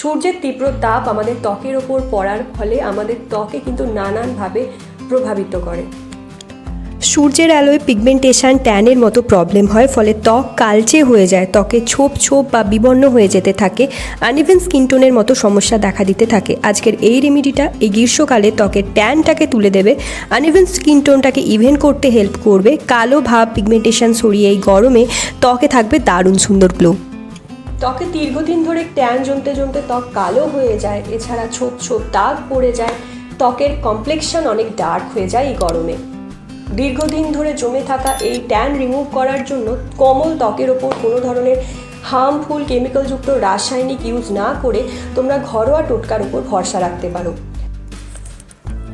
সূর্যের তীব্র তাপ আমাদের ত্বকের ওপর পড়ার ফলে আমাদের ত্বকে কিন্তু নানানভাবে প্রভাবিত করে। সূর্যের আলোয় পিগমেন্টেশন ট্যানের মতো প্রবলেম হয়, ফলে ত্বক কালচে হয়ে যায়, ত্বকে ছোপ ছোপ বা বিবর্ণ হয়ে যেতে থাকে আনইভেন স্কিন টোনের মতো সমস্যা দেখা দিতে থাকে। আজকের এই রেমিডিটা এই গ্রীষ্মকালে ত্বকের ট্যানটাকে তুলে দেবে। আনইভেন স্কিন টোনটাকে ইভেন করতে হেল্প করবে। কালো ভাব পিগমেন্টেশন সরিয়ে এই গরমে ত্বকে থাকবে দারুণ সুন্দর গ্লো ত্বকে দীর্ঘদিন ধরে ট্যান জমতে জমতে ত্বক কালো হয়ে যায়, এছাড়া ছোপ ছোপ দাগ পড়ে যায়, ত্বকের কমপ্লেকশন অনেক ডার্ক হয়ে যায় এই গরমে। দীর্ঘদিন ধরে জমে থাকা এই ট্যান রিমুভ করার জন্য কোমল ত্বকের ওপর কোনো ধরনের হার্মফুল কেমিক্যালযুক্ত রাসায়নিক ইউজ না করে তোমরা ঘরোয়া টোটকার উপর ভরসা রাখতে পারো।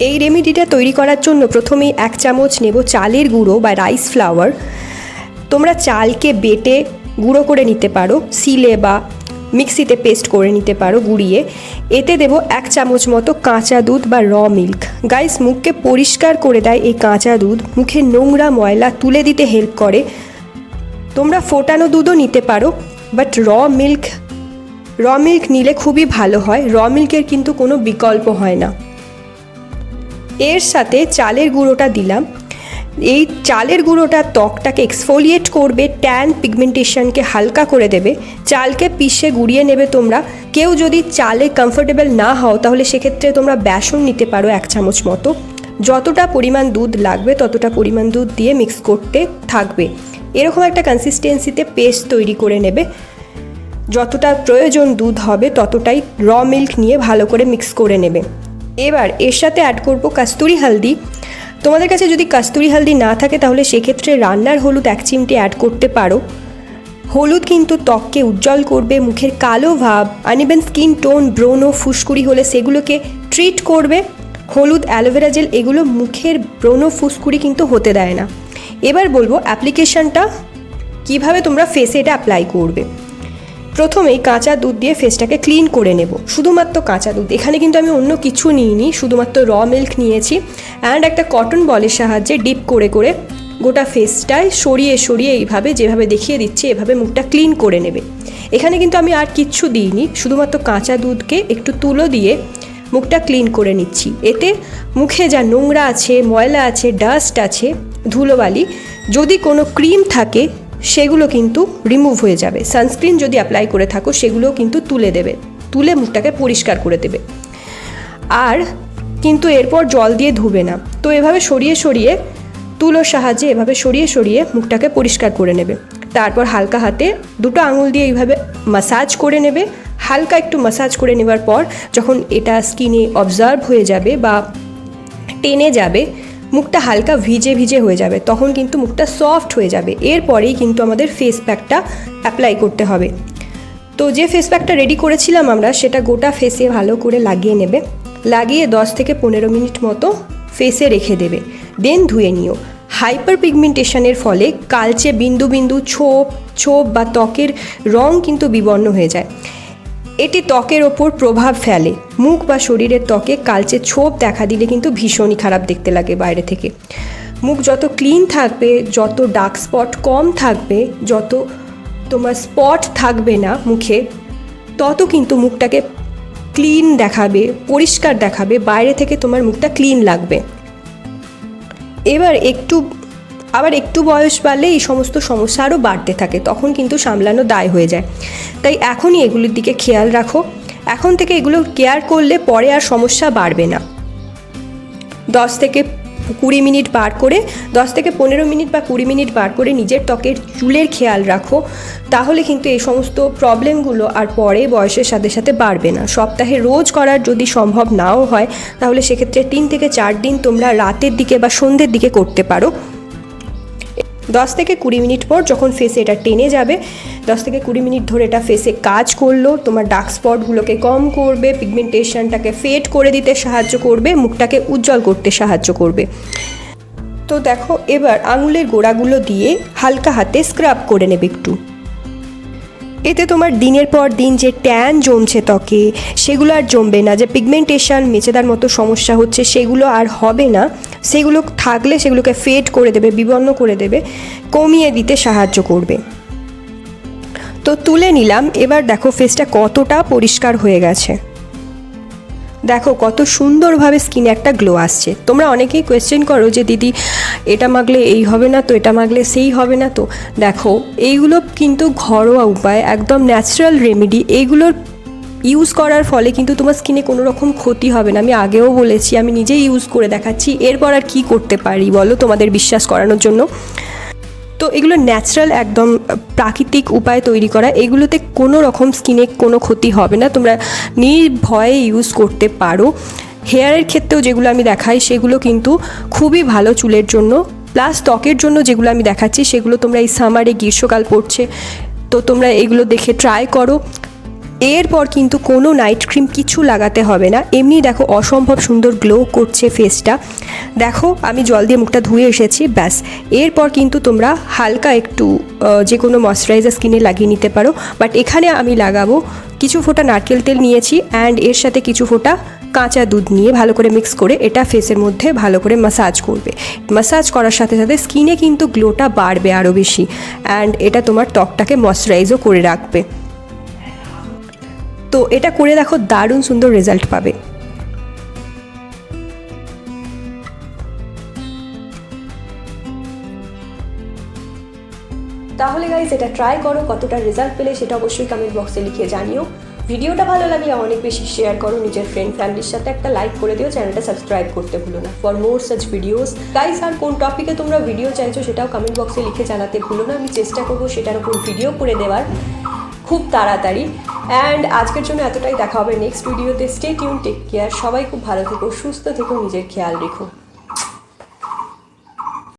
এই রেমেডিটা তৈরি করার জন্য প্রথমেই এক চামচ নেব চালের গুঁড়ো বা রাইস ফ্লাওয়ার তোমরা চালকে বেটে গুঁড়ো করে নিতে পারো সিলে বা মিক্সিতে পেস্ট করে নিতে পারো গুঁড়িয়ে। এতে দেব এক চামচ মতো কাঁচা দুধ বা র মিল্ক। গাইস, মুখকে পরিষ্কার করে দেয় এই কাঁচা দুধ। মুখে নোংরা ময়লা তুলে দিতে হেল্প করে। তোমরা ফোটানো দুধও নিতে পারো বাট র মিল্ক র মিল্ক নিলে খুবই ভালো হয়। র মিল্কের কিন্তু কোনো বিকল্প হয় না। এর সাথে চালের গুঁড়োটা দিলাম। এই চালের গুঁড়োটা ত্বকটাকে এক্সফোলিয়েট করবে ট্যান পিগমেন্টেশনকে হালকা করে দেবে, চালকে পিষে গুঁড়িয়ে নেবে তোমরা। কেউ যদি চালে কমফোর্টেবল না হও, তাহলে সেক্ষেত্রে তোমরা বেসন নিতে পারো এক চামচ মতো। যতটা পরিমাণ দুধ লাগবে, ততটা পরিমাণ দুধ দিয়ে মিক্স করতে থাকবে। এরকম একটা কনসিস্টেন্সিতে পেস্ট তৈরি করে নেবে। যতটা প্রয়োজন দুধ হবে, ততটাই র মিল্ক নিয়ে ভালো করে মিক্স করে নেবে। এবার এর সাথে অ্যাড করব কাস্তুরি হলদি। তোমাদের কাছে যদি কাস্তুরি হালদি না থাকে, তাহলে সেক্ষেত্রে রান্নার হলুদ এক চিমটি অ্যাড করতে পারো। হলুদ কিন্তু ত্বককে উজ্জ্বল করবে, মুখের কালো ভাব আনিবেন স্কিন টোন ব্রণ ও ফুসকুড়ি হলে সেগুলোকে ট্রিট করবে। হলুদ, অ্যালোভেরা জেল, এগুলো মুখের ব্রণ ফুসকুড়ি কিন্তু হতে দেয় না। এবার বলব অ্যাপ্লিকেশনটা কীভাবে তোমরা ফেসে এটা অ্যাপ্লাই করবে। প্রথমেই কাঁচা দুধ দিয়ে ফেসটাকে ক্লিন করে নেব। শুধুমাত্র কাঁচা দুধ। এখানে কিন্তু আমি অন্য কিছু নিইনি, শুধুমাত্র র মিল্ক নিয়েছি। অ্যান্ড একটা কটন বলের সাহায্যে ডিপ করে করে গোটা ফেসটায় সরিয়ে সরিয়ে এইভাবে যেভাবে দেখিয়ে দিচ্ছি, এভাবে মুখটা ক্লিন করে নেবে। এখানে কিন্তু আমি আর কিচ্ছু দিইনি, শুধুমাত্র কাঁচা দুধকে একটু তুলো দিয়ে মুখটা ক্লিন করে নিচ্ছি। এতে মুখে যা নোংরা আছে, ময়লা আছে ডাস্ট আছে, ধুলোবালি, যদি কোনো ক্রিম থাকে সেগুলো কিন্তু রিমুভ হয়ে যাবে। সানস্ক্রিন যদি অ্যাপ্লাই করে থাকো, সেগুলোও কিন্তু তুলে দেবে। তুলে মুখটাকে পরিষ্কার করে দেবে। আর কিন্তু এরপর জল দিয়ে ধুবে না। তো এভাবে সরিয়ে সরিয়ে, তুলোর সাহায্যে এভাবে সরিয়ে সরিয়ে মুখটাকে পরিষ্কার করে নেবে। তারপর হালকা হাতে দুটো আঙুল দিয়ে এইভাবে মাসাজ করে নেবে। হালকা একটু মাসাজ করে নেবার পর যখন এটা স্কিনে অবজার্ভ হয়ে যাবে বা টেনে যাবে মুখটা হালকা ভিজে ভিজে হয়ে যাবে, তখন কিন্তু মুখটা সফট হয়ে যাবে। এরপরেই কিন্তু আমাদের ফেস প্যাকটা অ্যাপ্লাই করতে হবে। তো যে ফেস প্যাকটা রেডি করেছিলাম আমরা, সেটা গোটা ফেসে ভালো করে লাগিয়ে নেবে। লাগিয়ে দশ থেকে পনেরো মিনিট মতো ফেসে রেখে দেবে। দেন ধুয়ে নিও। হাইপার পিগমেন্টেশনের ফলে কালচে বিন্দু বিন্দু ছোপ ছোপ বা ত্বকের রং কিন্তু বিবর্ণ হয়ে যায়। এটি ত্বকের ওপর প্রভাব ফেলে। মুখ বা শরীরের ত্বকে কালচে ছোপ দেখা দিলে কিন্তু ভীষণই খারাপ দেখতে লাগে বাইরে থেকে। মুখ যত ক্লিন থাকবে, যত ডার্ক স্পট কম থাকবে, যত তোমার স্পট থাকবে না মুখে, তত কিন্তু মুখটাকে ক্লিন দেখাবে, পরিষ্কার দেখাবে, বাইরে থেকে তোমার মুখটা ক্লিন লাগবে। এবার একটু আবার একটু বয়স বাড়লে এই সমস্ত সমস্যা আরও বাড়তে থাকে, তখন কিন্তু সামলানো দায় হয়ে যায়। তাই এখনই এগুলির দিকে খেয়াল রাখো। এখন থেকে এগুলো কেয়ার করলে পরে আর সমস্যা বাড়বে না। দশ থেকে কুড়ি মিনিট বার করে, দশ থেকে পনেরো মিনিট বা কুড়ি মিনিট বার করে নিজের ত্বকের চুলের খেয়াল রাখো। তাহলে কিন্তু এই সমস্ত প্রবলেমগুলো আর পরে বয়সের সাথে সাথে বাড়বে না। সপ্তাহে রোজ করার যদি সম্ভব নাও হয়, তাহলে সেক্ষেত্রে তিন থেকে চার দিন তোমরা রাতের দিকে বা সন্ধ্যের দিকে করতে পারো। দশ থেকে কুড়ি মিনিট পর যখন ফেসে এটা টেনে যাবে, দশ থেকে কুড়ি মিনিট ধরে এটা ফেসে কাজ করল, তোমার ডার্ক স্পটগুলোকে কম করবে পিগমেন্টেশনটাকে ফেড করে দিতে সাহায্য করবে, মুখটাকে উজ্জ্বল করতে সাহায্য করবে। তো দেখো, এবার আঙুলের গোড়াগুলো দিয়ে হালকা হাতে স্ক্রাব করে নেবে একটু। এতে তোমার দিনের পর দিন যে ট্যান জমছে ত্বকে, সেগুলো আর জমবে না। যে পিগমেন্টেশন মেচেদার মতো সমস্যা হচ্ছে, সেগুলো আর হবে না। সেগুলো থাকলে সেগুলোকে ফেড করে দেবে, বিবর্ণ করে দেবে, কমিয়ে দিতে সাহায্য করবে। তো তুলে নিলাম, এবার দেখো ফেসটা কতটা পরিষ্কার হয়ে গেছে। দেখো কত সুন্দরভাবে স্কিনে একটা গ্লো আসছে। তোমরা অনেকেই কোয়েশ্চেন করো যে, দিদি এটা মাগলে এই হবে না তো, এটা মাগলে সেই হবে না তো। দেখো, এইগুলো কিন্তু ঘরোয়া উপায়, একদম ন্যাচারাল রেমেডি এইগুলোর ইউজ করার ফলে কিন্তু তোমার স্কিনে কোনো রকম ক্ষতি হবে না। আমি আগেও বলেছি, আমি নিজেই ইউজ করে দেখাচ্ছি। এরপর আর কি করতে পারি বলো তোমাদের বিশ্বাস করানোর জন্য? তো এগুলো ন্যাচারাল একদম প্রাকৃতিক উপায় তৈরি করা। এগুলোতে কোনো রকম স্কিনে কোনো ক্ষতি হবে না। তোমরা নির্ভয়ে ইউজ করতে পারো। হেয়ারের ক্ষেত্রেও যেগুলো আমি দেখাই, সেগুলো কিন্তু খুবই ভালো চুলের জন্য। প্লাস ত্বকের জন্য যেগুলো আমি দেখাচ্ছি, সেগুলো তোমরা এই সামারে গ্রীষ্মকাল পড়ছে, তো তোমরা এগুলো দেখে ট্রাই করো। এরপর কিন্তু কোনো নাইট ক্রিম কিছু লাগাতে হবে না। এমনি দেখো অসম্ভব সুন্দর গ্লো করছে ফেসটা দেখো, আমি জল দিয়ে মুখটা ধুয়ে এসেছি, ব্যাস। এরপর কিন্তু তোমরা হালকা একটু যে কোনো ময়শ্চারাইজার স্কিনে লাগিয়ে নিতে পারো। বাট এখানে আমি লাগাবো, কিছু ফোঁটা নারকেল তেল নিয়েছি অ্যান্ড এর সাথে কিছু ফোঁটা কাঁচা দুধ নিয়ে ভালো করে মিক্স করে এটা ফেসের মধ্যে ভালো করে মাসাজ করবে। মাসাজ করার সাথে সাথে স্কিনে কিন্তু গ্লোটা বাড়বে আরও বেশি। অ্যান্ড এটা তোমার ত্বকটাকে ময়শ্চারাইজও করে রাখবে। তো এটা করে দেখো দারুণ সুন্দর রেজাল্ট পাবে। তাহলে গাইজ এটা ট্রাই করো, কতটা রেজাল্ট পেলে সেটা অবশ্যই কমেন্ট বক্সে লিখে জানিও। ভিডিওটা ভালো লাগলে অনেক বেশি শেয়ার করো, নিজের ফ্রেন্ড ফ্যামিলির সাথে একটা লাইক করে দিও চ্যানেলটা সাবস্ক্রাইব করতে ভুলো না। For more such videos guys আর কোন টপিকে তোমরা ভিডিও চাইছো সেটাও কমেন্ট বক্সে লিখে জানাতে ভুলো না। আমি চেষ্টা করব সেটার উপর ভিডিও করে দেওয়ার খুব তাড়াতাড়ি। অ্যান্ড আজকের জন্য এতটাই, দেখা হবে নেক্সট ভিডিওতে স্টে টিউন টেক কেয়ার সবাই খুব ভালো থেকো, সুস্থ থেকো, নিজের খেয়াল রেখো।